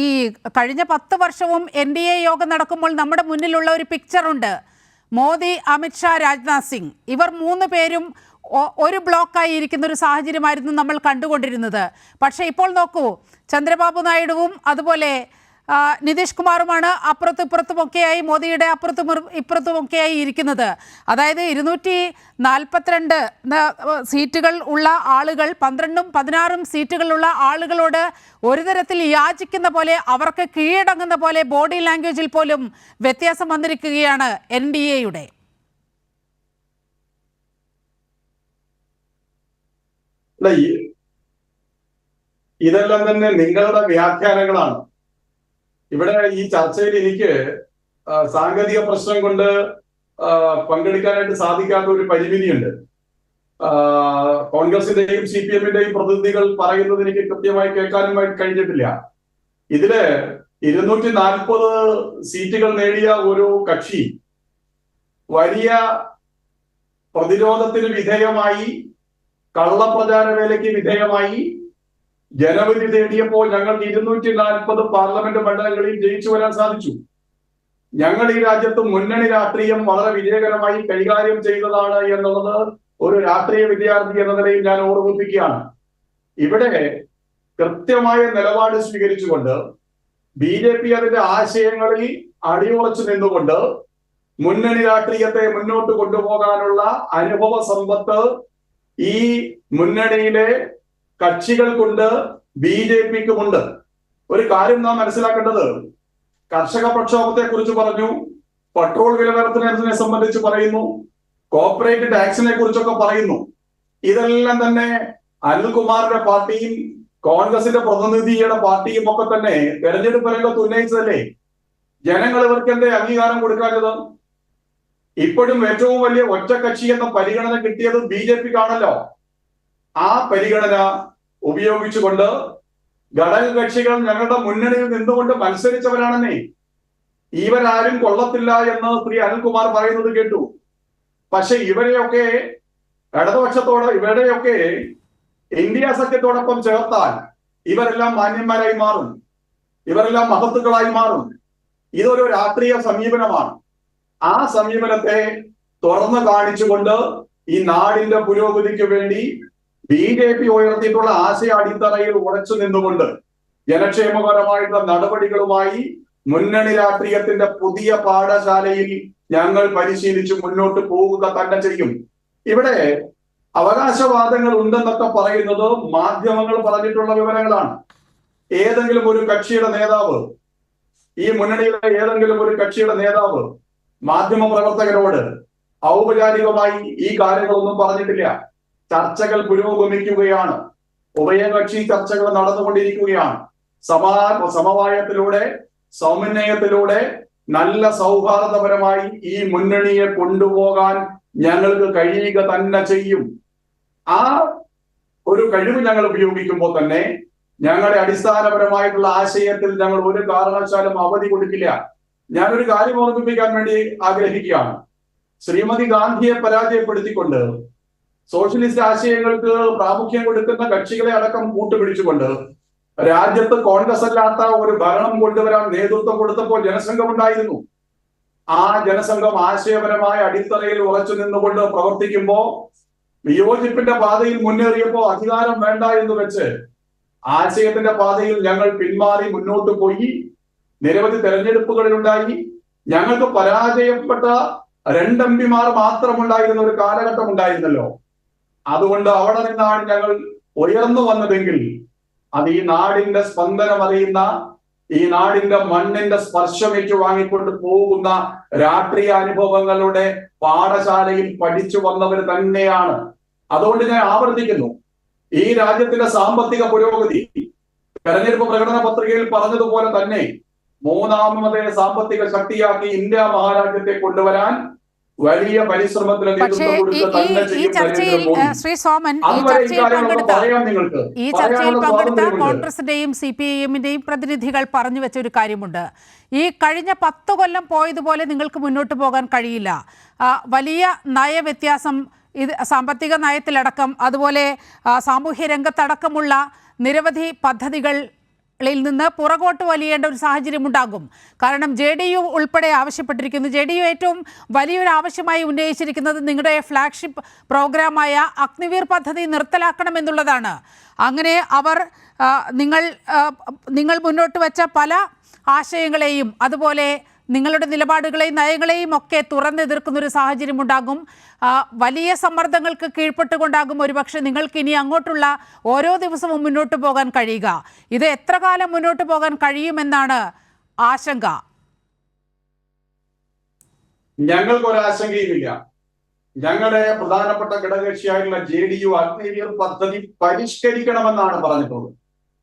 ഈ കഴിഞ്ഞ പത്ത് വർഷവും എൻ ഡി എ യോഗം നടക്കുമ്പോൾ നമ്മുടെ മുന്നിലുള്ള ഒരു പിക്ചറുണ്ട് മോദി അമിത്ഷാ രാജ്നാഥ് സിംഗ്. ഇവർ മൂന്ന് പേരും ഒരു ബ്ലോക്കായി ഇരിക്കുന്ന ഒരു സാഹചര്യമായിരുന്നു നമ്മൾ കണ്ടുകൊണ്ടിരുന്നത്. പക്ഷേ ഇപ്പോൾ നോക്കൂ ചന്ദ്രബാബു നായിഡുവും അതുപോലെ നിതീഷ് കുമാറുമാണ് അപ്പുറത്തും ഇപ്പുറത്തുമൊക്കെയായി മോദിയുടെ അപ്പുറത്തും ഇപ്പുറത്തും ഇപ്പുറത്തുമൊക്കെയായി ഇരിക്കുന്നത്. അതായത് ഇരുന്നൂറ്റി നാൽപ്പത്തിരണ്ട് സീറ്റുകൾ ഉള്ള ആളുകൾ പന്ത്രണ്ടും പതിനാറും സീറ്റുകളുള്ള ആളുകളോട് ഒരു തരത്തിൽ യാചിക്കുന്ന പോലെ അവർക്ക് കീഴടങ്ങുന്ന പോലെ ബോഡി ലാംഗ്വേജിൽ പോലും വ്യത്യാസം വന്നിരിക്കുകയാണ് എൻ ഡി എയുടെ. ഇതെല്ലാം തന്നെ നിങ്ങളുടെ വ്യാഖ്യാനങ്ങളാണ്. ഇവിടെ ഈ ചർച്ചയിൽ എനിക്ക് സാങ്കേതിക പ്രശ്നം കൊണ്ട് പങ്കെടുക്കാനായിട്ട് സാധിക്കാത്ത ഒരു പരിമിതിയുണ്ട്. കോൺഗ്രസിന്റെയും സി പി എമ്മിന്റെയും പ്രതിനിധികൾ പറയുന്നത് എനിക്ക് കൃത്യമായി കേൾക്കാനുമായി കഴിഞ്ഞിട്ടില്ല. ഇതിൽ ഇരുന്നൂറ്റി നാൽപ്പത് സീറ്റുകൾ നേടിയ ഒരു കക്ഷി വലിയ പ്രതിരോധത്തിന് വിധേയമായി കള്ളപ്രചാര വേലയ്ക്ക് വിധേയമായി ജനവിധി തേടിയപ്പോൾ ഞങ്ങൾ ഇരുന്നൂറ്റി നാൽപ്പത് പാർലമെന്റ് മണ്ഡലങ്ങളിൽ ജയിച്ചു വരാൻ സാധിച്ചു. ഞങ്ങൾ ഈ രാജ്യത്ത് മുന്നണി രാഷ്ട്രീയം വളരെ വിജയകരമായി കൈകാര്യം ചെയ്തതാണ് എന്നുള്ളത് ഒരു രാഷ്ട്രീയ വിദ്യാർത്ഥി എന്ന നിലയിൽ ഞാൻ ഓർമ്മിപ്പിക്കുകയാണ്. ഇവിടെ കൃത്യമായ നിലപാട് സ്വീകരിച്ചുകൊണ്ട് ബി ജെ പി അതിന്റെ ആശയങ്ങളിൽ അടിയുറച്ചു നിന്നുകൊണ്ട് മുന്നണി രാഷ്ട്രീയത്തെ മുന്നോട്ട് കൊണ്ടുപോകാനുള്ള അനുഭവ സമ്പത്ത് ഈ മുന്നണിയിലെ കക്ഷികൾക്കുണ്ട് ബി ജെ പിക്കുമുണ്ട് ഒരു കാര്യം നാം മനസ്സിലാക്കേണ്ടത്. കർഷക പ്രക്ഷോഭത്തെ കുറിച്ച് പറഞ്ഞു. പെട്രോൾ വില വർധനത്തിനെ സംബന്ധിച്ച് പറയുന്നു. കോർപ്പറേറ്റ് ടാക്സിനെ കുറിച്ചൊക്കെ പറയുന്നു. ഇതെല്ലാം തന്നെ അനിൽകുമാറിന്റെ പാർട്ടിയും കോൺഗ്രസിന്റെ പ്രതിനിധിയുടെ പാർട്ടിയും ഒക്കെ തന്നെ തെരഞ്ഞെടുപ്പ് രംഗത്ത് ഉന്നയിച്ചതല്ലേ? ജനങ്ങൾ ഇവർക്ക് എന്തേ അംഗീകാരം കൊടുക്കാത്തത് ഇപ്പോഴും ഏറ്റവും വലിയ ഒറ്റ കക്ഷി എന്ന പരിഗണന കിട്ടിയത് ബി ജെ പിക്കാണല്ലോ. ആ പരിഗണന ഉപയോഗിച്ചുകൊണ്ട് ഘടക കക്ഷികൾ ഞങ്ങളുടെ മുന്നണിയിൽ നിന്നുകൊണ്ട് മത്സരിച്ചവരാണെന്നേ. ഇവരാരും കൊള്ളത്തില്ല എന്ന് ശ്രീ അനിൽകുമാർ പറയുന്നത് കേട്ടു. പക്ഷെ ഇവരെയൊക്കെ ഇടതുപക്ഷത്തോട് ഇവരുടെയൊക്കെ ഇന്ത്യ സഖ്യത്തോടൊപ്പം ചേർത്താൽ ഇവരെല്ലാം മാന്യന്മാരായി മാറും. ഇവരെല്ലാം മഹത്തുക്കളായി മാറും. ഇതൊരു രാഷ്ട്രീയ സമീപനമാണ്. ആ സമീപനത്തെ തുറന്നു കാണിച്ചുകൊണ്ട് ഈ നാടിന്റെ പുരോഗതിക്ക് വേണ്ടി ബി ജെ പി ഉയർത്തിയിട്ടുള്ള ആശയ അടിത്തറയിൽ ഉറച്ചു നിന്നുകൊണ്ട് ജനക്ഷേമപരമായിട്ടുള്ള നടപടികളുമായി മുന്നണി രാഷ്ട്രീയത്തിന്റെ പുതിയ പാഠശാലയിൽ ഞങ്ങൾ പരിശീലിച്ച് മുന്നോട്ട് പോവുക തന്നെ ചെയ്യും. ഇവിടെ അവകാശവാദങ്ങൾ ഉണ്ടെന്നൊക്കെ പറയുന്നത് മാധ്യമങ്ങൾ പറഞ്ഞിട്ടുള്ള വിവരങ്ങളാണ്. ഏതെങ്കിലും ഒരു കക്ഷിയുടെ നേതാവ് ഈ മുന്നണിയിലെ ഏതെങ്കിലും ഒരു കക്ഷിയുടെ നേതാവ് മാധ്യമ പ്രവർത്തകരോട് ഔപചാരികമായി ഈ കാര്യങ്ങളൊന്നും പറഞ്ഞിട്ടില്ല. ചർച്ചകൾ പുരോഗമിക്കുകയാണ്. ഉഭയകക്ഷി ചർച്ചകൾ നടന്നുകൊണ്ടിരിക്കുകയാണ്. സമാ സമവായത്തിലൂടെ സമന്വയത്തിലൂടെ നല്ല സൗഹാർദ്ദപരമായി ഈ മുന്നണിയെ കൊണ്ടുപോകാൻ ഞങ്ങൾക്ക് കഴിയുക തന്നെ ചെയ്യും. ആ ഒരു കഴിവ് ഞങ്ങൾ ഉപയോഗിക്കുമ്പോൾ തന്നെ ഞങ്ങളുടെ അടിസ്ഥാനപരമായിട്ടുള്ള ആശയത്തിൽ ഞങ്ങൾ ഒരു കാരണവശാലും അവധി കൊടുക്കില്ല. ഞാനൊരു കാര്യം ഓർമ്മിപ്പിക്കാൻ വേണ്ടി ആഗ്രഹിക്കുകയാണ്. ശ്രീമതി ഗാന്ധിയെ പരാജയപ്പെടുത്തിക്കൊണ്ട് സോഷ്യലിസ്റ്റ് ആശയങ്ങൾക്ക് പ്രാമുഖ്യം കൊടുക്കുന്ന കക്ഷികളെ അടക്കം കൂട്ടുപിടിച്ചുകൊണ്ട് രാജ്യത്ത് കോൺഗ്രസ് അല്ലാത്ത ഒരു ഭരണം കൊണ്ടുവരാൻ നേതൃത്വം കൊടുത്തപ്പോൾ ജനസംഘം ഉണ്ടായിരുന്നു. ആ ജനസംഘം ആശയപരമായ അടിത്തറയിൽ ഉറച്ചു നിന്നുകൊണ്ട് പ്രവർത്തിക്കുമ്പോ വിയോജിപ്പിന്റെ പാതയിൽ മുന്നേറിയപ്പോ അധികാരം വേണ്ട എന്ന് വെച്ച് ആശയത്തിന്റെ പാതയിൽ ഞങ്ങൾ പിന്മാറി മുന്നോട്ട് പോയി. നിരവധി തെരഞ്ഞെടുപ്പുകളിൽ ഉണ്ടായി. ഞങ്ങൾക്ക് പരാജയപ്പെട്ട രണ്ട് മാത്രമുണ്ടായിരുന്ന ഒരു കാലഘട്ടം ഉണ്ടായിരുന്നല്ലോ. അതുകൊണ്ട് അവിടെ നിന്നാണ് ഞങ്ങൾ ഉയർന്നു വന്നതെങ്കിൽ അത് ഈ നാടിന്റെ സ്പന്ദനം അറിയുന്ന ഈ നാടിന്റെ മണ്ണിന്റെ സ്പർശമേറ്റു വാങ്ങിക്കൊണ്ട് പോകുന്ന രാത്രി അനുഭവങ്ങളുടെ പാഠശാലയിൽ പഠിച്ചു വന്നവർ തന്നെയാണ്. അതുകൊണ്ട് ഞാൻ ആവർത്തിക്കുന്നു. ഈ രാജ്യത്തിന്റെ സാമ്പത്തിക പുരോഗതി തെരഞ്ഞെടുപ്പ് പ്രകടന പത്രികയിൽ പറഞ്ഞതുപോലെ തന്നെ മൂന്നാമതേ സാമ്പത്തിക ശക്തിയാക്കി ഇന്ത്യ മഹാരാജ്യത്തെ കൊണ്ടുവരാൻ വലിയ പരിശ്രമത്തിന് പക്ഷേ ഈ ചർച്ചയിൽ ശ്രീ സോമൻ ഈ ചർച്ചയിൽ പങ്കെടുത്ത ഈ ചർച്ചയിൽ പങ്കെടുത്ത കോൺഗ്രസിന്റെയും സി പി ഐ എമ്മിന്റെയും പ്രതിനിധികൾ പറഞ്ഞു വെച്ച ഒരു കാര്യമുണ്ട്. ഈ കഴിഞ്ഞ പത്ത് കൊല്ലം പോയതുപോലെ നിങ്ങൾക്ക് മുന്നോട്ട് പോകാൻ കഴിയില്ല. വലിയ നയവ്യത്യാസം ഇത് സാമ്പത്തിക നയത്തിലടക്കം അതുപോലെ സാമൂഹ്യ രംഗത്തടക്കമുള്ള നിരവധി പദ്ധതികൾ ളിൽ നിന്ന് പുറകോട്ട് വലിയേണ്ട ഒരു സാഹചര്യം ഉണ്ടാകും. കാരണം ജെ ഡി യു ഉൾപ്പെടെ ആവശ്യപ്പെട്ടിരിക്കുന്നു. ജെ ഡി യു ഏറ്റവും വലിയൊരു ആവശ്യമായി ഉന്നയിച്ചിരിക്കുന്നത് നിങ്ങളുടെ ഫ്ലാഗ്ഷിപ്പ് പ്രോഗ്രാമായ അഗ്നിവീർ പദ്ധതി നിർത്തലാക്കണമെന്നുള്ളതാണ് അങ്ങനെ അവർ നിങ്ങൾ നിങ്ങൾ മുന്നോട്ട് വെച്ച പല ആശയങ്ങളെയും അതുപോലെ നിങ്ങളുടെ നിലപാടുകളെയും നയങ്ങളെയും ഒക്കെ തുറന്നെതിർക്കുന്ന ഒരു സാഹചര്യം ഉണ്ടാകും വലിയ സമ്മർദ്ദങ്ങൾക്ക് കീഴ്പ്പെട്ടുകൊണ്ടാകും ഒരുപക്ഷെ നിങ്ങൾക്ക് ഇനി അങ്ങോട്ടുള്ള ഓരോ ദിവസവും മുന്നോട്ട് പോകാൻ കഴിയുക. ഇത് എത്ര കാലം മുന്നോട്ട് പോകാൻ കഴിയുമെന്നാണ് ആശങ്ക. ഞങ്ങൾക്ക് ഒരാശങ്കയുമില്ല ഞങ്ങളുടെ പ്രധാനപ്പെട്ട ഘടകകക്ഷിയായിട്ടുള്ള ജെ ഡി യു അഗ്നിവീർ പദ്ധതി പരിഷ്കരിക്കണമെന്നാണ് പറഞ്ഞിട്ടുള്ളത്.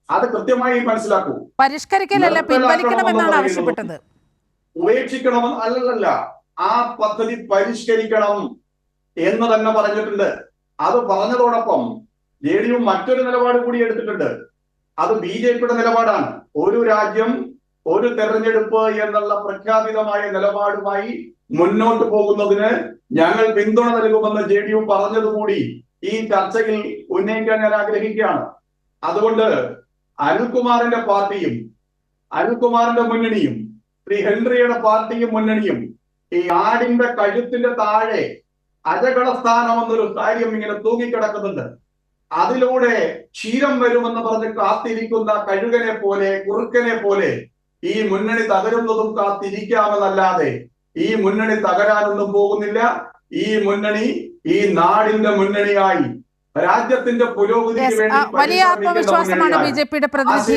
അത് കൃത്യമായി മനസ്സിലാക്കൂ. പരിഷ്കരിക്കലല്ല പിൻവലിക്കണമെന്നാണ് ആവശ്യപ്പെട്ടത്. ഉപേക്ഷിക്കണമെന്ന് അല്ലല്ല ആ പദ്ധതി പരിഷ്കരിക്കണം എന്ന് തന്നെ പറഞ്ഞിട്ടുണ്ട്. അത് പറഞ്ഞതോടൊപ്പം ജെ ഡി യു മറ്റൊരു നിലപാട് കൂടി എടുത്തിട്ടുണ്ട്. അത് ബി ജെ പിയുടെ നിലപാടാണ്. ഒരു രാജ്യം ഒരു തെരഞ്ഞെടുപ്പ് എന്നുള്ള പ്രഖ്യാപിതമായ നിലപാടുമായി മുന്നോട്ട് പോകുന്നതിന് ഞങ്ങൾ പിന്തുണ നൽകുമെന്ന് ജെ ഡി യു പറഞ്ഞതുകൂടി ഈ ചർച്ചയിൽ ഉന്നയിക്കാൻ ഞാൻ ആഗ്രഹിക്കുകയാണ്. അതുകൊണ്ട് അനിൽകുമാറിന്റെ പാർട്ടിയും അനിൽകുമാറിന്റെ മുന്നണിയും ശ്രീ ഹെൻറിയുടെ പാർട്ടിയും മുന്നണിയും ഈ ആടിന്റെ കഴുത്തിന്റെ താഴെ അജകളസ്ഥാനം എന്നൊരു കാര്യം ഇങ്ങനെ തൂങ്ങിക്കിടക്കുന്നുണ്ട്. അതിലൂടെ ക്ഷീരം വരുമെന്ന് പറഞ്ഞ് കാത്തിരിക്കുന്ന കഴുകനെ പോലെ കുറുക്കനെ പോലെ ഈ മുന്നണി തകരുന്നതും കാത്തിരിക്കാമെന്നല്ലാതെ ഈ മുന്നണി തകരാനൊന്നും പോകുന്നില്ല. ഈ മുന്നണി ഈ നാടിന്റെ മുന്നണിയായി രാജ്യത്തിന്റെ പുരോഗതിക്ക് വേണ്ടി വലിയ ആത്മവിശ്വാസമാണ് ബി ജെ പിയുടെ പ്രതിനിധി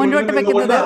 മുന്നോട്ട് വെക്കുന്നത്.